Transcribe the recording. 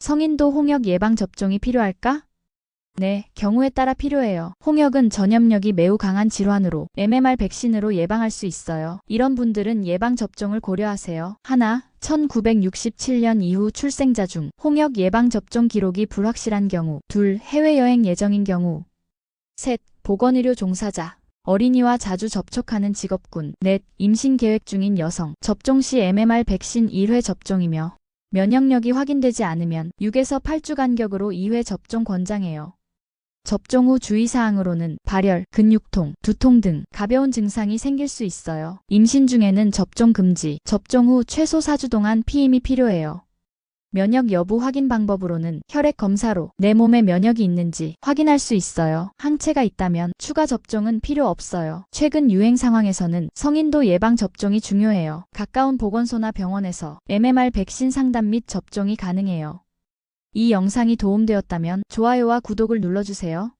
성인도 홍역 예방 접종이 필요할까? 네, 경우에 따라 필요해요. 홍역은 전염력이 매우 강한 질환으로 MMR 백신으로 예방할 수 있어요. 이런 분들은 예방 접종을 고려하세요. 하나, 1967년 이후 출생자 중 홍역 예방 접종 기록이 불확실한 경우. 둘, 해외여행 예정인 경우. 셋, 보건의료 종사자. 어린이와 자주 접촉하는 직업군. 넷, 임신 계획 중인 여성. 접종 시 MMR 백신 1회 접종이며 면역력이 확인되지 않으면 6에서 8주 간격으로 2회 접종 권장해요. 접종 후 주의사항으로는 발열, 근육통, 두통 등 가벼운 증상이 생길 수 있어요. 임신 중에는 접종 금지, 접종 후 최소 4주 동안 피임이 필요해요. 면역 여부 확인 방법으로는 혈액 검사로 내 몸에 면역이 있는지 확인할 수 있어요. 항체가 있다면 추가 접종은 필요 없어요. 최근 유행 상황에서는 성인도 예방 접종이 중요해요. 가까운 보건소나 병원에서 MMR 백신 상담 및 접종이 가능해요. 이 영상이 도움되었다면 좋아요와 구독을 눌러주세요.